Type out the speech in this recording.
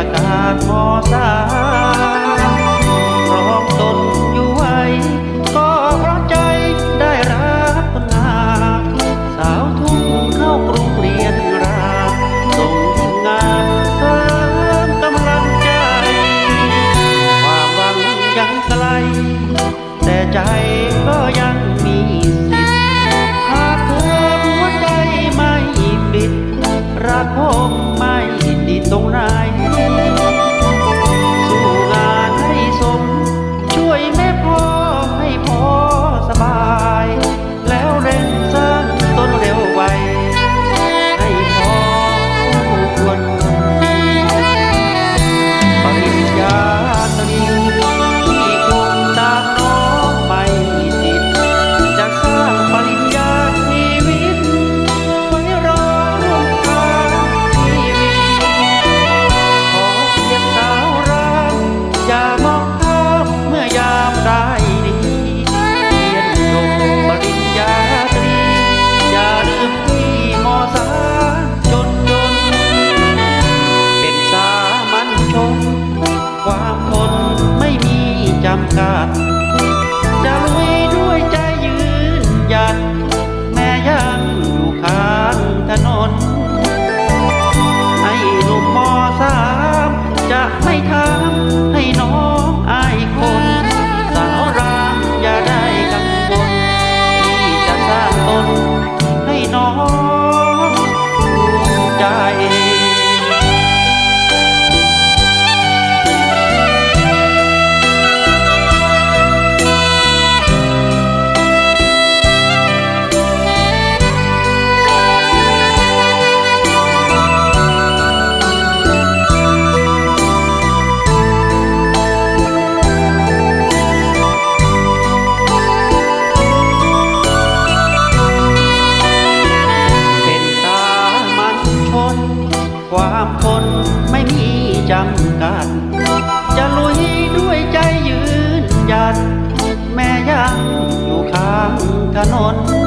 ละกาดมอสาร้องตนอยู่ไว้ ก็เพราะใจได้รับงาสาวทุ่งเข้ากรุงเรียนราส่งงานสร้ามกำลังใจ ความหวังยังไกล แต่ใจก็ยัง ความคนไม่มีจำกัด จะลุยด้วยใจยืนหยัด แม่ยังอยู่ข้างถนน